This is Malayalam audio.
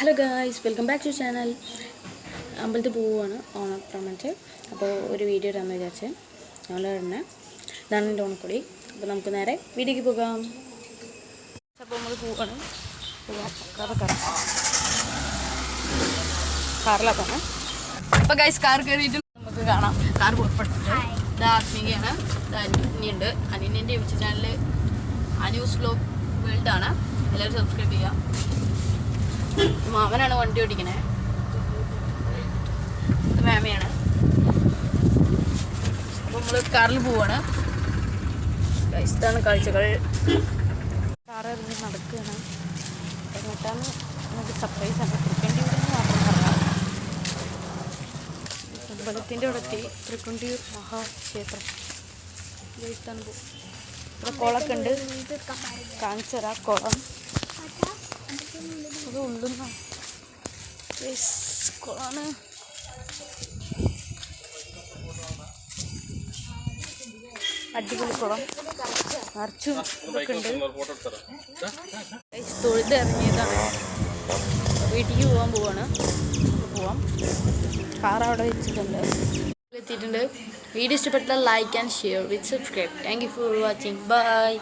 Hello guys welcome back to channel. അമ്പലത്തിൽ പോവുകയാണ് ഓണപ്രമാണിച്ച് അപ്പോൾ ഒരു വീഡിയോ ഇടാമെന്ന് വിചാരിച്ച് ഞങ്ങൾ തന്നെ ഇതാണ് എന്റെ ഓണക്കൊടി. അപ്പോൾ നമുക്ക് നേരെ വീഡിയോക്ക് പോകാം. അപ്പോൾ നമ്മൾ പോവാണ്. കാറിലാണ് കാറിലാക്കാണ് അപ്പോൾ ഗൈസ് കാർ കയറിയിട്ട് നമുക്ക് കാണാം. കാർ പുറപ്പെട്ടിട്ട് ഇത് ആത്മീകയാണ് ഇത് അനിയുണ്ട് അനിയന്റെ YouTube channel Anu's blog world ആണ് എല്ലാവരും സബ്സ്ക്രൈബ് ചെയ്യുക. മാമനാണ് വണ്ടി ഓടിക്കണേ. ഇത് മാമയാണ്. അപ്പോൾ നമ്മൾ കാറിൽ പോവാണ്. ഇതാണ് കാഴ്ചകൾ. കാർ നടക്കുകയാണ് എന്നിട്ടാണ് നമുക്ക് സർപ്രൈസ് ആണ്. തൃക്കണ്ടി മാത്രം പറയാം അമ്പലത്തിന്റെ അവിടെ എത്തി. തൃക്കൊണ്ടിയൂർ മഹാക്ഷേത്രം. ഇതാണ് പോ ഇവിടെ കുളമൊക്കെ ഉണ്ട്. കാണിച്ചരാ കുളം. അത് ഉള്ളുന്ന കുളമാണ് അടിപൊളി കുളം. നിറച്ചും ഇതൊക്കെ തൊഴുത് ഇറങ്ങിയതാണ്. വീട്ടിലേക്ക് പോകാൻ പോവാണ്. പോവാം. കാർ അവിടെ വെച്ചിട്ടുണ്ട്. എത്തിയിട്ടുണ്ട്. വീഡിയോ ഇഷ്ടപ്പെട്ടാൽ like and share with subscribe thank you for watching bye